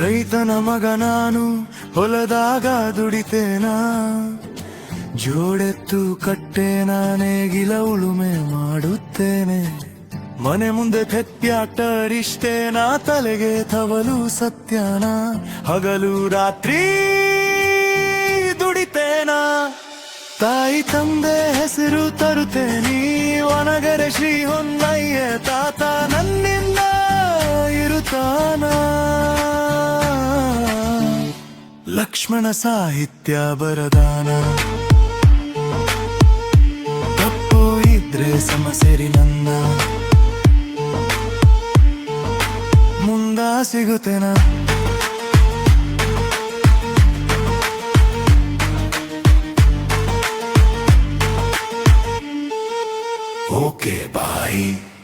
ರೈತನ ಮಗ ನಾನು, ಹೊಲದಾಗ ದುಡಿತೇನ ಜೋಡೆತ್ತು ಕಟ್ಟೆ ನಾನೇ, ಗಿಲ ಉಳುಮೆ ಮಾಡುತ್ತೇನೆ. ಮನೆ ಮುಂದೆ ನಾ ತಲೆಗೆ ತವಲು ಸತ್ಯನ ಹಗಲು ರಾತ್ರಿ ದುಡಿತೇನ ತಾಯಿ ತಂದೆ ಹೆಸರು ತರುತ್ತೇನಿ ಒನಗರೆ ಶ್ರೀ ಹೊನ್ನಯ್ಯ ತಾತ ನನ್ನಿಂದ ಲಕ್ಷ್ಮಣ ಸಾಹಿತ್ಯ ಬರದಾನ ತಪ್ಪು ಇದ್ರೆ ಸಮಸೆರಿ ನನ್ನ. ಮುಂದ ಸಿಗುತ್ತೇನ ಓಕೆ ಬಾಯ್.